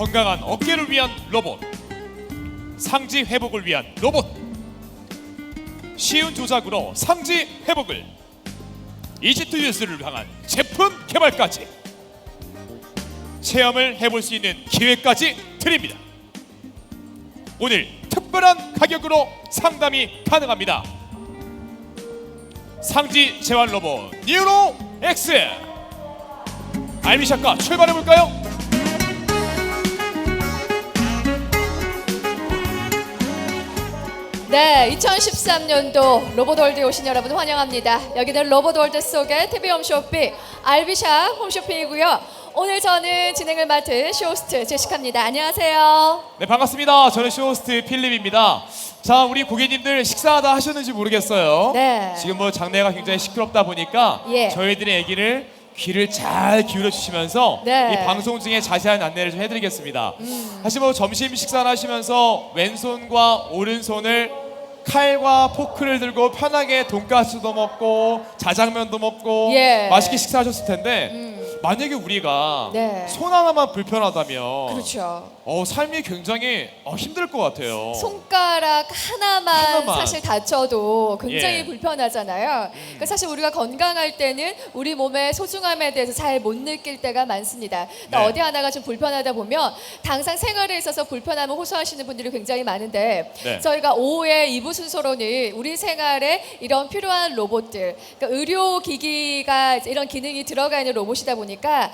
건강한 어깨를 위한 로봇 상지 회복을 위한 로봇 쉬운 조작으로 상지 회복을 이지트 뉴스를 향한 제품 개발까지 체험을 해볼 수 있는 기회까지 드립니다. 오늘 특별한 가격으로 상담이 가능합니다. 상지 재활 로봇 뉴로 X 알미샷과 출발해 볼까요? 네, 2013년도 로봇월드에 오신 여러분 환영합니다. 여기는 로봇월드 속의 TV 홈쇼핑 알비샵 홈쇼핑이고요. 오늘 저는 진행을 맡은 쇼호스트 제시카입니다. 안녕하세요. 네 반갑습니다. 저는 쇼호스트 필립입니다. 자 우리 고객님들 식사하다 하셨는지 모르겠어요. 네. 지금 뭐 장내가 굉장히 시끄럽다 보니까 예. 저희들의 얘기를 귀를 잘 기울여 주시면서 네. 음. 이 방송 중에 자세한 안내를 좀 해드리겠습니다. 사실 뭐 점심 식사를 하시면서 왼손과 오른손을 칼과 포크를 들고 편하게 돈가스도 먹고 자장면도 먹고 예. 맛있게 식사하셨을 텐데 만약에 우리가 네. 손 하나만 불편하다면 그렇죠. 어, 삶이 굉장히 어, 힘들 것 같아요. 손가락 하나만, 하나만. 사실 다쳐도 굉장히 예. 음. 불편하잖아요. 그러니까 사실 우리가 건강할 때는 우리 몸의 소중함에 대해서 잘 못 느낄 때가 많습니다. 또 네. 어디 하나가 좀 불편하다 보면 당장 생활에 있어서 불편함을 호소하시는 분들이 굉장히 많은데 네. 저희가 오후에 2부 순서로는 우리 생활에 이런 필요한 로봇들, 그러니까 의료기기가 이런 기능이 들어가 있는 로봇이다 보니까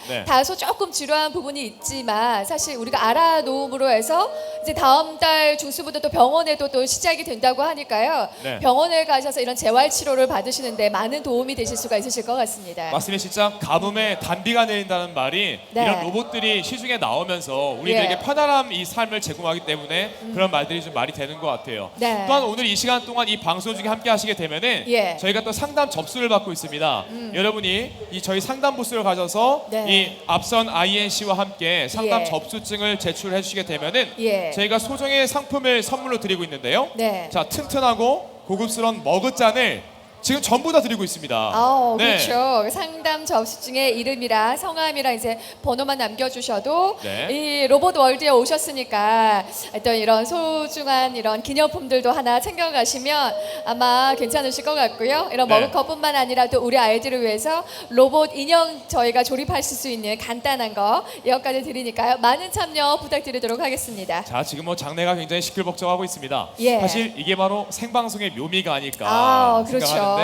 네. 다소 조금 지루한 부분이 있지만 사실 우리가 알아놓음으로 해서 이제 다음 달 중수부터 또 병원에도 또 시작이 된다고 하니까요. 네. 병원에 가셔서 이런 재활 치료를 받으시는데 많은 도움이 되실 수가 있으실 것 같습니다. 맞습니다. 진짜 가뭄에 단비가 내린다는 말이 네. 이런 로봇들이 시중에 나오면서 우리들에게 예. 음. 편안함 이 삶을 제공하기 때문에 그런 말들이 좀 말이 되는 것 같아요. 네. 또한 오늘 이 시간 동안 이 방송 중에 함께 하시게 되면은 예. 음. 저희가 또 상담 접수를 받고 있습니다. 여러분이 이 저희 상담 부스를 가셔서 네. 이 앞선 INC와 함께 상담 예. 접수증을 제출해 주시게 되면은 예. 저희가 소정의 상품을 선물로 드리고 있는데요. 네. 자 튼튼하고 고급스러운 머그잔을 지금 전부 다 드리고 있습니다. 아, 네. 그렇죠. 상담 접수증에 이름이랑 성함이랑 이제 번호만 남겨주셔도 네. 이 로봇 월드에 오셨으니까 어떤 이런 소중한 이런 기념품들도 하나 챙겨가시면 아마 괜찮으실 것 같고요. 이런 네. 머그컵뿐만 아니라 또 우리 아이들을 위해서 로봇 인형 저희가 조립하실 수 있는 간단한 거 이것까지 드리니까요. 많은 참여 부탁드리도록 하겠습니다. 자 지금 뭐 장내가 굉장히 시끌벅적하고 있습니다. 예. 사실 이게 바로 생방송의 묘미가 아닐까 아, 그렇죠. 생각하는데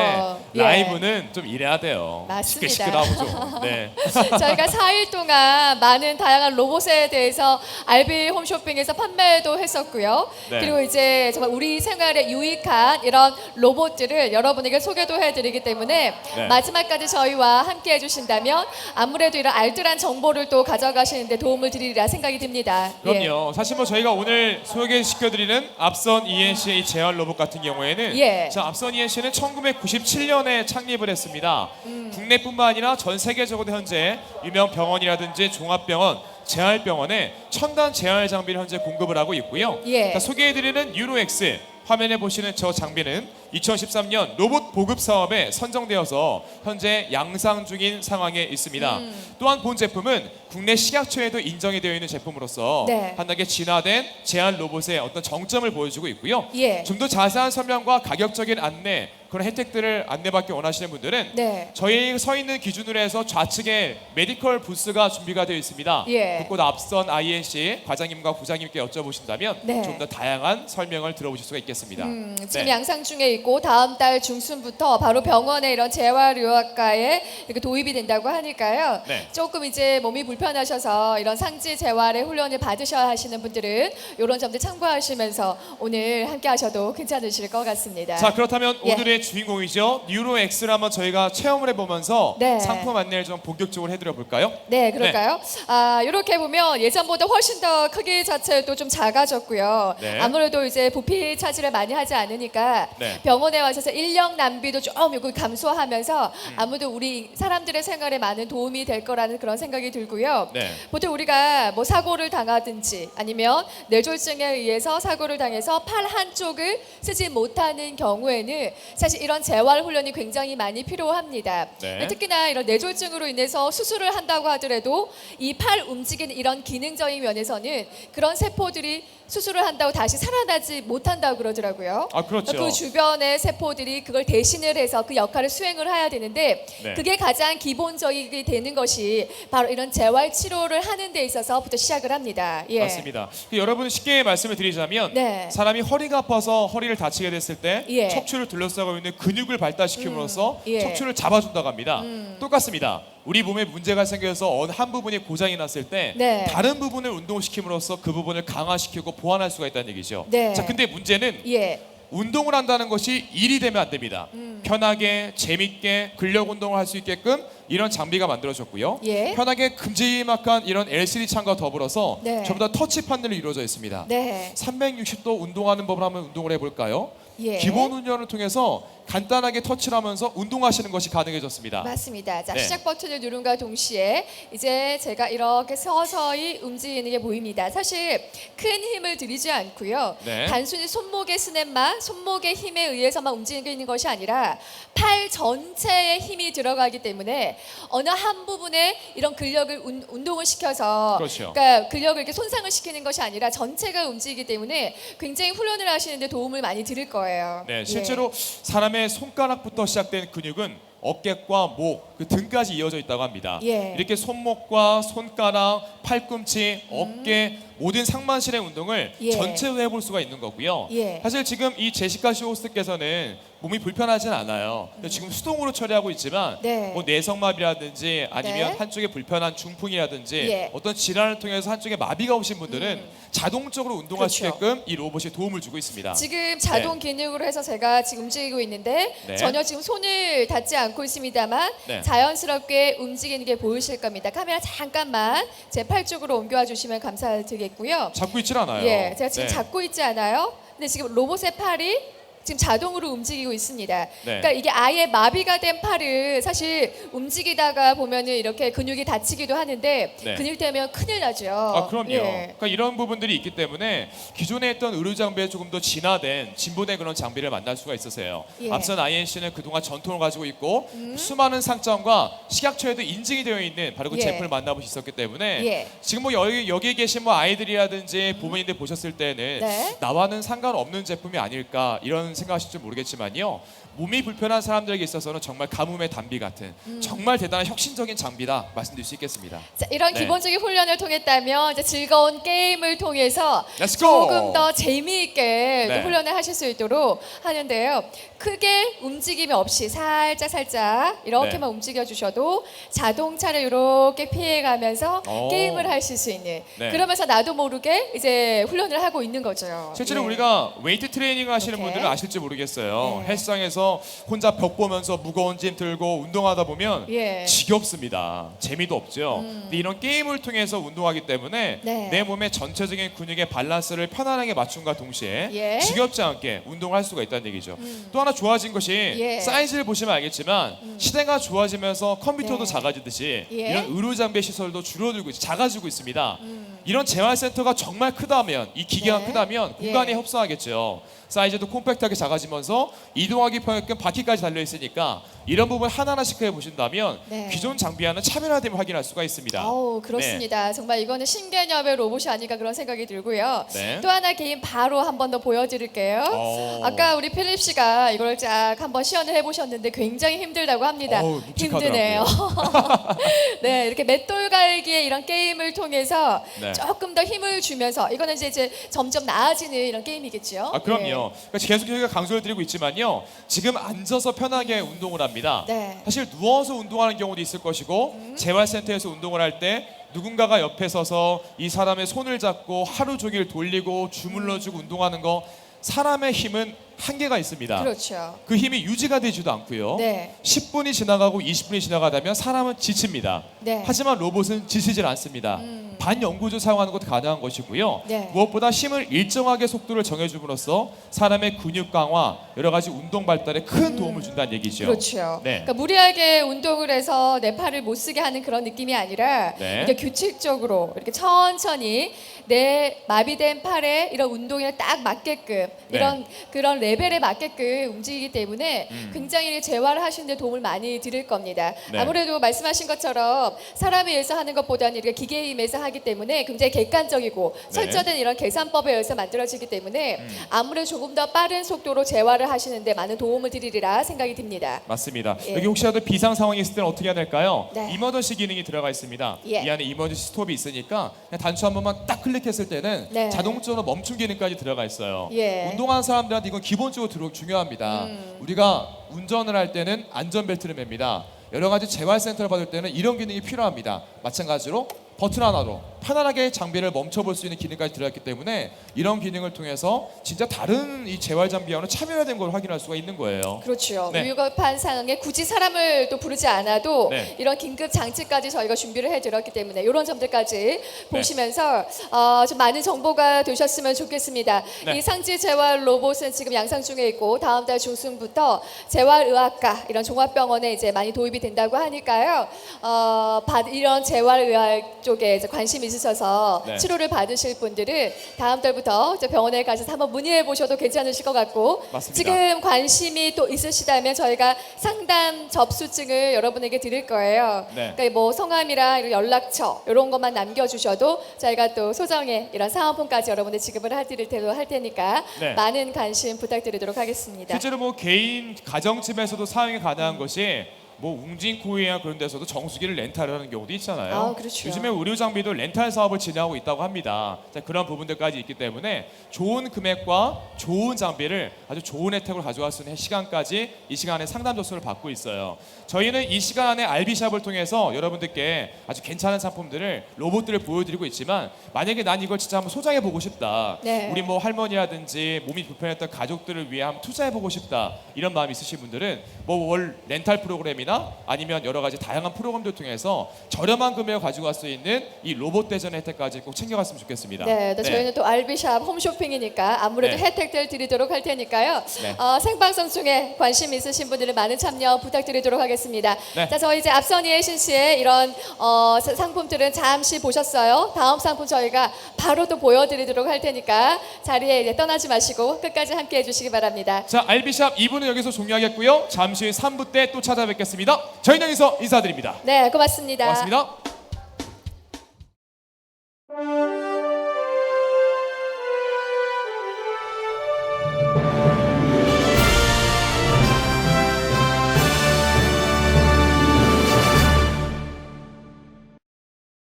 예. 라이브는 좀 이래야 돼요. 맞습니다. 좀. 네. 저희가 4일 동안 많은 다양한 로봇에 대해서 알비 홈쇼핑에서 판매도 했었고요. 네. 그리고 이제 정말 우리 생활에 유익한 이런 로봇들을 여러분에게 소개도 해드리기 때문에 네. 마지막까지 저희와 함께 해주신다면 아무래도 이런 알뜰한 정보를 또 가져가시는데 도움을 드리리라 생각이 듭니다. 예. 그럼요. 사실 뭐 저희가 오늘 소개시켜드리는 앞선 ENC의 이 재활 로봇 같은 경우에는 예. 자 앞선 ENC는 1997년에 창립을 했습니다. 음. 국내뿐만 아니라 전 세계적으로 현재 유명 병원이라든지 종합병원 재활병원에 첨단 재활 장비를 현재 공급을 하고 있고요. 예. 자, 소개해드리는 유로엑스 화면에 보시는 저 장비는 2013년 로봇 보급 사업에 선정되어서 현재 양상 중인 상황에 있습니다. 음. 또한 본 제품은 국내 식약처에도 인정이 되어 있는 제품으로서 네. 한 단계 진화된 제한 로봇의 어떤 정점을 보여주고 있고요. 예. 좀 더 자세한 설명과 가격적인 안내 그런 혜택들을 안내받기 원하시는 분들은 네. 저희 서 있는 기준으로 해서 좌측에 메디컬 부스가 준비가 되어 있습니다. 예. 그곳 앞선 INC 과장님과 부장님께 여쭤보신다면 네. 좀 더 다양한 설명을 들어보실 수가 있겠습니다. 음, 지금 네. 양상 중에 있고 다음 달 중순부터 바로 병원에 이런 재활의학과에 이렇게 도입이 된다고 하니까요. 네. 조금 이제 몸이 불편하셔서 이런 상지 재활의 훈련을 받으셔야 하시는 분들은 이런 점들 참고하시면서 오늘 함께 하셔도 괜찮으실 것 같습니다. 자 그렇다면 예. 오늘의 주인공이죠 뉴로 X를 한번 저희가 체험을 해보면서 네. 상품 안내를 좀 본격적으로 해드려 볼까요? 네, 그럴까요? 아, 이렇게 보면 예전보다 훨씬 더 크기 자체도 좀 작아졌고요. 네. 아무래도 이제 부피 차지를 많이 하지 않으니까 네. 병원에 와서 인력 낭비도 좀 이거 감소하면서 음. 아무도 우리 사람들의 생활에 많은 도움이 될 거라는 그런 생각이 들고요. 네. 보통 우리가 뭐 사고를 당하든지 아니면 뇌졸중에 의해서 사고를 당해서 팔 한쪽을 쓰지 못하는 경우에는 사실 사실 이런 재활 훈련이 굉장히 많이 필요합니다. 네. 특히나 이런 뇌졸중으로 인해서 수술을 한다고 하더라도 이 팔 움직이는 이런 기능적인 면에서는 그런 세포들이 수술을 한다고 다시 살아나지 못한다고 그러더라고요. 아, 그렇죠. 그 주변의 세포들이 그걸 대신을 해서 그 역할을 수행을 해야 되는데 네. 그게 가장 기본적이 되는 것이 바로 이런 재활 치료를 하는 데 있어서부터 시작을 합니다. 예. 맞습니다. 그 여러분 쉽게 말씀을 드리자면 네. 사람이 허리가 아파서 허리를 다치게 됐을 때 예. 척추를 둘러싸고 있는 근육을 발달시킴으로써 음, 예. 척추를 잡아준다고 합니다. 똑같습니다. 우리 몸에 문제가 생겨서 어느 한 부분이 고장이 났을 때 네. 다른 부분을 운동시킴으로써 그 부분을 강화시키고 보완할 수가 있다는 얘기죠. 네. 자, 근데 문제는 예. 운동을 한다는 것이 일이 되면 안 됩니다. 음. 편하게 재밌게 근력 운동을 할 수 있게끔 이런 장비가 만들어졌고요. 예. 편하게 큼지막한 이런 LCD 창과 더불어서 네. 전부 다 터치 판넬로 이루어져 있습니다. 네. 360도 운동하는 법을 한번 운동을 해볼까요? 예. 기본 훈련을 통해서 간단하게 터치를 하면서 운동하시는 것이 가능해졌습니다. 맞습니다. 자, 네. 시작 버튼을 누른과 동시에 이제 제가 이렇게 서서히 움직이는 게 보입니다. 사실 큰 힘을 들이지 않고요. 네. 단순히 손목의 스냅만, 손목의 힘에 의해서만 움직이는 것이 아니라 팔 전체에 힘이 들어가기 때문에 어느 한 부분에 이런 근력을 운, 운동을 시켜서 그렇죠. 그러니까 근력을 이렇게 손상을 시키는 것이 아니라 전체가 움직이기 때문에 굉장히 훈련을 하시는데 도움을 많이 드릴 거예요. 네, 예. 실제로 사람 의 손가락부터 시작된 근육은 어깨과 목, 그 등까지 이어져 있다고 합니다. 예. 이렇게 손목과 손가락, 팔꿈치, 어깨 모든 상반신의 운동을 예. 전체로 해볼 수가 있는 거고요. 예. 사실 지금 이 제시카 쇼호스트께서는 몸이 불편하진 않아요. 근데 지금 수동으로 처리하고 있지만 네. 뭐 내성마비라든지 아니면 네. 한쪽에 불편한 중풍이라든지 예. 어떤 질환을 통해서 한쪽에 마비가 오신 분들은 자동적으로 운동할 수 그렇죠. 있게끔 이 로봇이 도움을 주고 있습니다. 지금 자동 기능으로 해서 제가 지금 움직이고 있는데 네. 전혀 지금 손을 닿지 않고 있습니다만 네. 자연스럽게 움직이는 게 보이실 겁니다. 카메라 잠깐만 제 팔 쪽으로 옮겨와 주시면 감사드리겠고요. 잡고 있질 않아요. 예, 제가 지금 네. 잡고 있지 않아요. 근데 지금 로봇의 팔이 지금 자동으로 움직이고 있습니다. 네. 그러니까 이게 아예 마비가 된 팔을 사실 움직이다가 보면은 이렇게 근육이 다치기도 하는데 네. 근육 되면 큰일 나죠. 아 그럼요. 예. 그러니까 이런 부분들이 있기 때문에 기존에 했던 의료 장비에 조금 더 진화된 진보된 그런 장비를 만날 수가 있었어요. 예. 음. 앞선 INC는 그동안 전통을 가지고 있고 수많은 상점과 식약처에도 인증이 되어 있는 바로 그 예. 제품을 만나볼 수 있었기 때문에 예. 지금 뭐 여기 여기 계신 뭐 아이들이라든지 부모님들 보셨을 때는 네. 나와는 상관없는 제품이 아닐까 이런 생각하실지 모르겠지만요. 몸이 불편한 사람들에게 있어서는 정말 가뭄의 단비 같은 음. 정말 대단한 혁신적인 장비다 말씀드릴 수 있겠습니다. 자, 이런 네. 기본적인 훈련을 통했다면 이제 즐거운 게임을 통해서 Let's go! 조금 더 재미있게 또 네. 훈련을 하실 수 있도록 하는데요. 크게 움직임이 없이 살짝 살짝 이렇게만 네. 움직여 주셔도 자동차를 이렇게 피해가면서 오. 게임을 하실 수 있는 네. 그러면서 나도 모르게 이제 훈련을 하고 있는 거죠. 실제로 예. 우리가 웨이트 트레이닝 하시는 이렇게. 분들은 아 실지 모르겠어요. 네. 헬스장에서 혼자 벽 보면서 무거운 짐 들고 운동하다 보면 예. 음. 지겹습니다. 재미도 없죠. 근데 이런 게임을 통해서 운동하기 때문에 네. 내 몸의 전체적인 근육의 밸런스를 편안하게 맞춤과 동시에 예. 음. 지겹지 않게 운동을 할 수가 있다는 얘기죠. 또 하나 좋아진 것이 예. 음. 사이즈를 보시면 알겠지만 시대가 좋아지면서 컴퓨터도 네. 작아지듯이 예. 이런 의료 장비 시설도 줄어들고 있- 작아지고 있습니다. 음. 이런 재활센터가 정말 크다면 이 기계가 네. 크다면 공간이 예. 협소하겠죠. 사이즈도 콤팩트하게 작아지면서 이동하기 편하게끔 바퀴까지 달려 있으니까 이런 부분 하나하나씩 해 보신다면 네. 기존 장비와는 차별화됨을 확인할 수가 있습니다. 어우 그렇습니다. 정말 이거는 신개념의 로봇이 아닌가 그런 생각이 들고요. 네. 또 하나 게임 바로 한 번 더 보여드릴게요. 어. 아까 우리 필립 씨가 이걸 쫙 한번 시연을 해보셨는데 굉장히 힘들다고 합니다. 어우. 힘드네요. 네, 이렇게 맷돌 갈기의 이런 게임을 통해서 네. 조금 더 힘을 주면서 이거는 이제, 이제 점점 나아지는 이런 게임이겠죠. 아 그럼요. 네. 그러니까 계속 저희가 강조를 드리고 있지만요. 지금 앉아서 편하게 운동을 합니다. 네. 사실 누워서 운동하는 경우도 있을 것이고 음. 재활센터에서 운동을 할 때 누군가가 옆에 서서 이 사람의 손을 잡고 하루 종일 돌리고 주물러주고 운동하는 거 사람의 힘은 한계가 있습니다. 그렇죠. 그 힘이 유지가 되지도 않고요. 네. 10분이 지나가고 20분이 지나가다면 사람은 지칩니다. 네. 음. 하지만 로봇은 지치질 않습니다. 반영구조 사용하는 것도 가능한 것이고요. 네. 무엇보다 힘을 일정하게 속도를 정해줌으로써 사람의 근육 강화, 여러 가지 운동 발달에 큰 도움을 준다는 얘기죠. 음. 그렇죠. 네. 그러니까 무리하게 운동을 해서 내 팔을 못 쓰게 하는 그런 느낌이 아니라 네. 규칙적으로 이렇게 천천히 내 마비된 팔에 이런 운동에 딱 맞게끔 네. 이런 그런 레벨에 맞게끔 움직이기 때문에 음. 굉장히 재활을 하시는데 도움을 많이 드릴 겁니다. 네. 아무래도 말씀하신 것처럼 사람에 의해서 하는 것보다는 이렇게 기계에 의해서 하기 때문에 굉장히 객관적이고 네. 철저된 이런 계산법에 의해서 만들어지기 때문에 음. 아무래도 조금 더 빠른 속도로 재활을 하시는데 많은 도움을 드리리라 생각이 듭니다. 맞습니다. 예. 여기 혹시라도 비상 상황이 있을 때는 어떻게 해야 될까요? 네. 이머전시 기능이 들어가 있습니다. 예. 이 안에 이머전시 스톱이 있으니까 그냥 단추 한 번만 딱 클릭했을 때는 네. 자동적으로 멈춤 기능까지 들어가 있어요. 예. 운동하는 사람들한테 이건 기본적으로 들어, 중요합니다. 음. 우리가 운전을 할 때는 안전벨트를 맵니다. 여러 가지 재활 센터를 받을 때는 이런 기능이 필요합니다. 마찬가지로 버튼 하나로 편안하게 장비를 멈춰볼 수 있는 기능까지 들어있기 때문에 이런 기능을 통해서 진짜 다른 이 재활 장비와는 차별화된 걸 확인할 수가 있는 거예요. 그렇죠. 네. 위급한 상황에 굳이 사람을 또 부르지 않아도 네. 이런 긴급 장치까지 저희가 준비를 해드렸기 때문에 이런 점들까지 네. 보시면서 어, 좀 많은 정보가 되셨으면 좋겠습니다. 네. 이 상지 재활 로봇은 지금 양상 중에 있고 다음 달 중순부터 재활의학과 이런 종합병원에 이제 많이 도입이 된다고 하니까요. 어, 받- 이런 재활의학 쪽에 이제 관심 있으셔서 네. 치료를 받으실 분들은 다음 달부터 병원에 가셔서 한번 문의해 보셔도 괜찮으실 것 같고 맞습니다. 지금 관심이 또 있으시다면 저희가 상담 접수증을 여러분에게 드릴 거예요. 네. 그러니까 뭐 성함이랑 연락처 이런 것만 남겨주셔도 저희가 또 소정의 이런 사은품까지 여러분들 지급을 해드릴 테로 할 테니까 네. 많은 관심 부탁드리도록 하겠습니다. 실제로 뭐 개인 가정집에서도 사용이 가능한 것이 뭐 웅진코이나 그런 데서도 정수기를 렌탈하는 경우도 있잖아요. 아, 그렇죠. 요즘에 의료 장비도 렌탈 사업을 진행하고 있다고 합니다. 자, 그런 부분들까지 있기 때문에 좋은 금액과 좋은 장비를 아주 좋은 혜택으로 가져갈 수 있는 시간까지 이 시간에 상담 접수를 받고 있어요. 저희는 이 시간 안에 알비샵을 통해서 여러분들께 아주 괜찮은 상품들을 로봇들을 보여드리고 있지만 만약에 난 이걸 진짜 한번 소장해 보고 싶다. 네. 우리 뭐 할머니라든지 몸이 불편했던 가족들을 위해 한번 투자해 보고 싶다 이런 마음이 있으신 분들은 뭐 월 렌탈 프로그램이나 아니면 여러 가지 다양한 프로그램들 통해서 저렴한 금액을 가지고 갈 수 있는 이 로봇 대전 혜택까지 꼭 챙겨갔으면 좋겠습니다. 네, 또 저희는 또 알비샵 홈쇼핑이니까 아무래도 네. 혜택들 드리도록 할 테니까요. 네. 어, 생방송 중에 관심 있으신 분들은 많은 참여 부탁드리도록 하겠습니다. 네. 자, 저희 이제 앞선 예신 씨의 이런 어, 사- 상품들은 잠시 보셨어요. 다음 상품 저희가 바로 또 보여드리도록 할 테니까 자리에 이제 떠나지 마시고 끝까지 함께 해 주시기 바랍니다. 자 알비샵 2부는 여기서 종료하겠고요. 잠시 후 3부 때 또 찾아뵙 겠습니다. 저희는 여기서 인사드립니다. 네, 고맙습니다. 고맙습니다.